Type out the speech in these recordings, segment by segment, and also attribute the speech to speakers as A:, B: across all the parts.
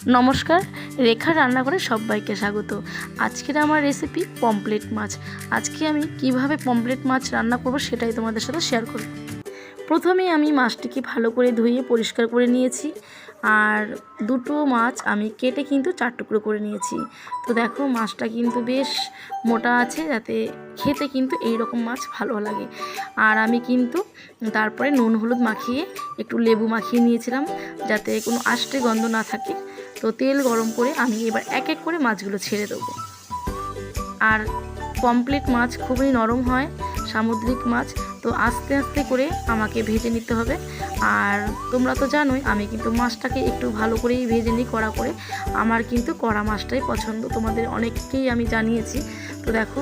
A: নমস্কার, রেখা রান্নাঘরে সবাইকে স্বাগত। আজকের আমার রেসিপি পমপ্লেট মাছ। আজকে আমি কীভাবে পমপ্লেট মাছ রান্না করব সেটাই তোমাদের সাথে শেয়ার করব। প্রথমে আমি মাছটিকে ভালো করে ধুয়ে পরিষ্কার করে নিয়েছি। আর দুটো মাছ আমি কেটে কিন্তু চার টুকরো করে নিয়েছি। তো দেখো, মাছটা কিন্তু বেশ মোটা আছে, যাতে খেতে কিন্তু এই রকম মাছ ভালো লাগে। আর আমি কিন্তু তারপরে নুন, হলুদ মাখিয়ে একটু লেবু মাখিয়ে নিয়েছিলাম, যাতে কোনো আষ্টে গন্ধ না থাকে। তো তেল গরম করে আমি এবার এক এক করে মাছগুলো ছেড়ে দেবো। আর পমপ্লেট মাছ খুবই নরম হয়, সামুদ্রিক মাছ, তো আস্তে আস্তে করে আমাকে ভেজে নিতে হবে। আর তোমরা তো জানোই, আমি কিন্তু মাছটাকে একটু ভালো করেই ভেজে নিই কড়া করে। আমার কিন্তু কড়া মাছটাই পছন্দ, তোমাদের অনেককেই আমি জানিয়েছি। তো দেখো,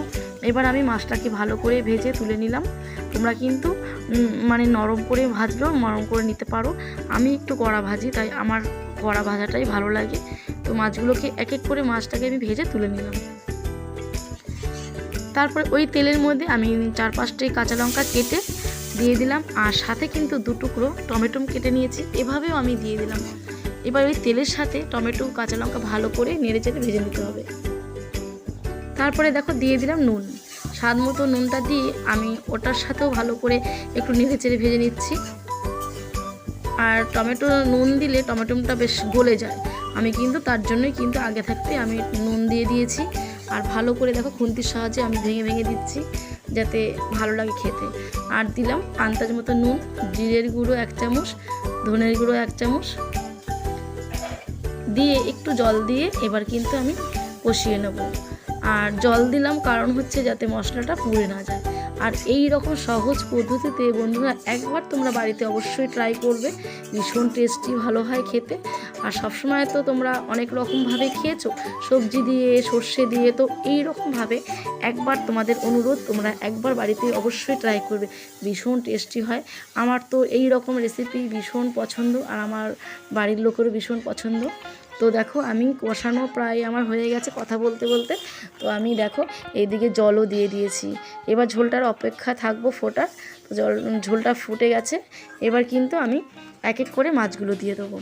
A: এবার আমি মাছটাকে ভালো করে ভেজে তুলে নিলাম। তোমরা কিন্তু মানে নরম করে ভাজলেও নরম করে নিতে পারো। আমি একটু কড়া ভাজি, তাই আমার কড়া ভাজাটাই ভালো লাগে। তো মাছগুলোকে এক এক করে মাছটাকে আমি ভেজে তুলে নিলাম। তারপরে ওই তেলের মধ্যে আমি চার পাঁচটি কাঁচা লঙ্কা কেটে দিয়ে দিলাম। আর সাথে কিন্তু দু টুকরো টমেটো কেটে নিয়েছি, এভাবেও আমি দিয়ে দিলাম। এবার ওই তেলের সাথে টমেটো, কাঁচা লঙ্কা ভালো করে নেড়ে চেড়ে ভেজে নিতে হবে। তারপরে দেখো দিয়ে দিলাম নুন। স্বাদ মতো নুনটা দিয়ে আমি ওটার সাথেও ভালো করে একটু নেড়ে চেড়ে ভেজে নিচ্ছি। আর টমেটো, নুন দিলে টমেটোটা বেশ গলে যায়। আমি কিন্তু তার জন্যই কিন্তু আগে থাকতে আমি নুন দিয়ে দিয়েছি। আর ভালো করে দেখো খুন্তির সাহায্যে আমি ভেঙে ভেঙে দিচ্ছি যাতে ভালো লাগে খেতে। আর দিলাম আন্দাজ মতো নুন, জিরের গুঁড়ো এক চামচ, ধনের গুঁড়ো এক চামচ। দিয়ে একটু জল দিয়ে এবার কিন্তু আমি কষিয়ে নেব। আর জল দিলাম কারণ হচ্ছে যাতে মশলাটা পুড়ে না যায়। আর এই রকম সহজ পদ্ধতিতে বন্ধুরা একবার তোমরা বাড়িতে অবশ্যই ট্রাই করবে। ভীষণ টেস্টি ভালো হয় খেতে। আর সবসময় তো তোমরা অনেক রকমভাবে খেয়েছো। সবজি দিয়ে, সর্ষে দিয়ে, তো এই রকমভাবে একবার তোমাদের অনুরোধ, তোমরা একবার বাড়িতে অবশ্যই ট্রাই করবে। ভীষণ টেস্টি হয়। আমার তো এই রকম রেসিপি ভীষণ পছন্দ আর আমার বাড়ির লোকেরও ভীষণ পছন্দ। তো দেখো আমি কষানো প্রায় আমার হয়ে গেছে কথা বলতে বলতে। তো আমি দেখো এইদিকে জলও দিয়ে দিয়েছি। এবার ঝোলটার অপেক্ষা থাকব ফোটার তো জল, ঝোলটা ফুটে গেছে। এবার কিন্তু আমি এক এক করে মাছগুলো দিয়ে দেবো।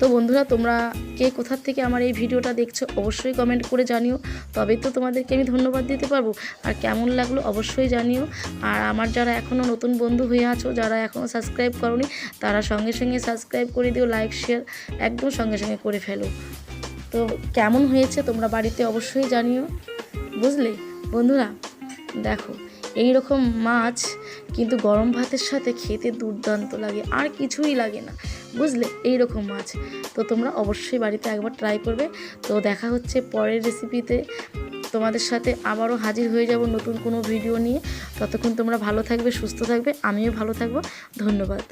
A: তো বন্ধুরা তোমরা কে কোথার থেকে আমার এই ভিডিওটা দেখছ অবশ্যই কমেন্ট করে জানিও। তবেই তো তোমাদেরকে আমি ধন্যবাদ দিতে পারব। আর কেমন লাগল অবশ্যই জানিও। আর আমার যারা এখনও নতুন বন্ধু হয়ে আছো, যারা এখনও সাবস্ক্রাইব করনি, তারা সঙ্গে সঙ্গে সাবস্ক্রাইব করে দিও লাইক শেয়ার একদম সঙ্গে সঙ্গে করে ফেলো। তো কেমন হয়েছে তোমরা বাড়িতে অবশ্যই জানিও। বুঝলে? বন্ধুরা, দেখো। এই রকম মাছ কিন্তু গরম ভাতের সাথে খেতে দুর্দান্ত লাগে, আর কিছুই লাগে না। বুঝলে? এই রকম মাছ। তো তোমরা অবশ্যই বাড়িতে একবার ট্রাই করবে। তো দেখা হচ্ছে পরের রেসিপিতে তোমাদের সাথে আবারও হাজির হয়ে যাব নতুন কোনো ভিডিও নিয়ে। ততক্ষণ তোমরা ভালো থাকবে, সুস্থ থাকবে। আমিও ভালো থাকব। ধন্যবাদ।